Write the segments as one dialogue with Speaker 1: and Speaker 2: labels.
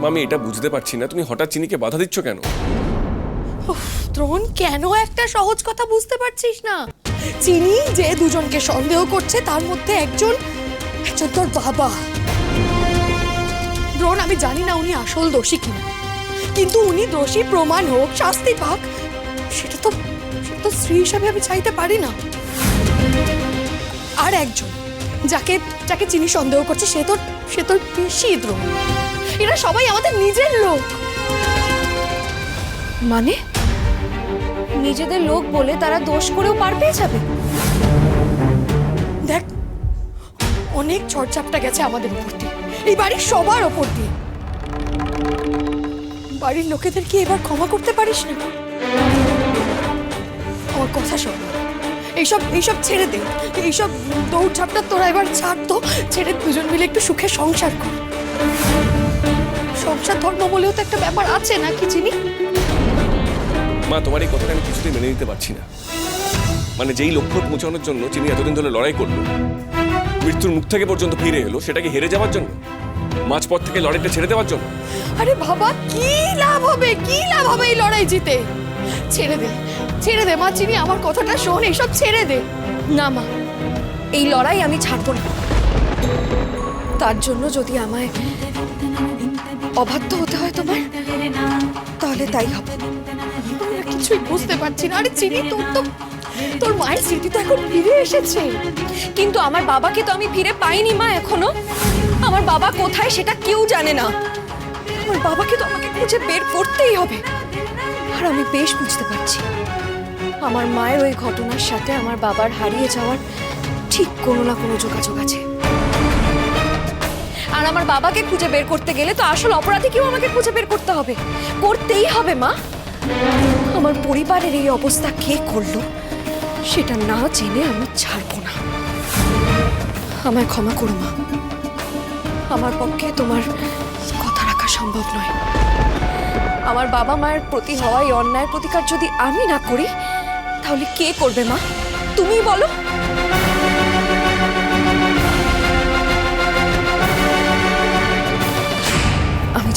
Speaker 1: মা, আমি এটা বুঝতে পারছি না। তুমি হঠাৎ চিনিকে বাধা দিচ্ছ কেন?
Speaker 2: দ্রোণ কেন একটা সহজ কথা বুঝতে পারছিস না? চিনি যে দুজনকে সন্দেহ করছে তার মধ্যে একজন একজন তোর বাবা। দ্রোণ আমি জানি না উনি আসল দোষী কিনা। কিন্তু উনি দোষী প্রমাণ হোক শাস্তি পাক সেটা তো সেটা তো স্ত্রী হিসাবে আমি চাইতে পারি না। আর একজন যাকে যাকে চিনি সন্দেহ করছে সে তোর সে তোর পিসি দ্রোণ। এরা সবাই আমাদের নিজের লোক।
Speaker 3: মানে? নিজেদের লোক বলে তারা দোষ করেও পার পেয়ে যাবে?
Speaker 2: দেখ, অনেক ঝড়ঝাপটা গেছে আমাদের উপর দিয়ে। এই বাড়ির সবার ওপর দিয়ে। বাড়ির লোকেদেরকে এবার ক্ষমা করতে পারিস না? আমার কথা শোন। এইসব এইসব ছেড়ে দে। এইসব দৌড়ঝাপটা তোরা এবার ছাড় তো। ছেড়ে দুজন মিলে একটু সুখে সংসার কর। সংসার ধর্ম বলেও তো একটা ব্যাপার আছে না কি চিনি?
Speaker 1: মা তোমার এই কথাটা আমি কিছুতেই মেনে নিতে পারছি না। মানে যেই লক্ষ্য পৌঁছানোর জন্য চিনি এতদিন ধরে লড়াই করল মৃত্যুর মুখ থেকে পর্যন্ত ফিরে এলো সেটাকে হেরে যাওয়ার জন্য? মাঝপথ থেকে লড়াইটা ছেড়ে দেওয়ার জন্য?
Speaker 2: আরে বাবা কি লাভ হবে? কি লাভ হবে এই লড়াই জিতে? ছেড়ে দে ছেড়ে দে মা চিনি আমার কথাটা শোন এইসব ছেড়ে দে।
Speaker 3: না মা এই লড়াই আমি ছাড়বো না। তার জন্য যদি আমায় অবাধ্য হতে হয় তোমার? তাহলে তাই হবে।
Speaker 2: কিছুই বুঝতে পারছি না। আরে চিনি তোর তো তোর মায়ের স্মৃতি তো এখন ফিরে এসেছে।
Speaker 3: কিন্তু আমার বাবাকে তো আমি ফিরে পাইনি মা এখনও। আমার বাবা কোথায় সেটা কেউ জানে না। আমার বাবাকে তো আমাকে খুঁজে বের করতেই হবে। আর আমি বেশ বুঝতে পারছি। আমার মায়ের ওই ঘটনার সাথে আমার বাবার হারিয়ে যাওয়ার ঠিক কোনো না কোনো যোগাযোগ আছে। আর আমার বাবাকে খুঁজে বের করতে গেলে তো আসল অপরাধীকেও আমাকে খুঁজে বের করতে হবে। করতেই হবে, মা। আমার পরিবারের এই অবস্থা কে করল, সেটা না জেনে আমি ছাড়বো না। আমায় ক্ষমা করো, মা। আমার পক্ষে তোমার কথা রাখা সম্ভব নয়। আমার বাবা মায়ের প্রতি হওয়া এই অন্যায়ের প্রতিকার যদি আমি না করি, তাহলে কে করবে, মা? তুমি বলো।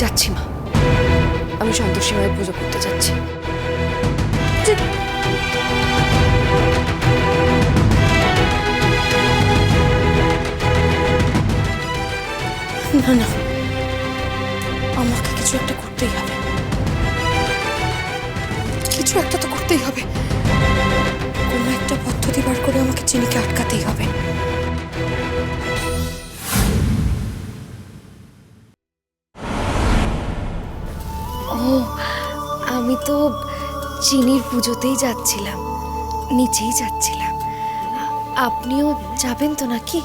Speaker 3: যাচ্ছি মা। আমি সন্তোষী মায়ের পুজো করতে যাচ্ছি।
Speaker 2: না না। আমাকে কিছু একটা করতেই হবে। কিছু একটা তো করতেই হবে। কোনো একটা পদ্ধতি বার করে আমাকে চিনিকে আটকাতেই হবে।
Speaker 3: আমি তো চিনির পুজোতেই যাচ্ছিলাম, নিচেই যাচ্ছিলাম। আপনিও যাবেন তো নাকি?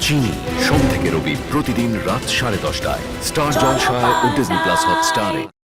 Speaker 4: চিনি, সোম থেকে রবি প্রতিদিন রাত সাড়ে দশটায়। স্টার জলসায় ও ডিজনি প্লাস হটস্টারে।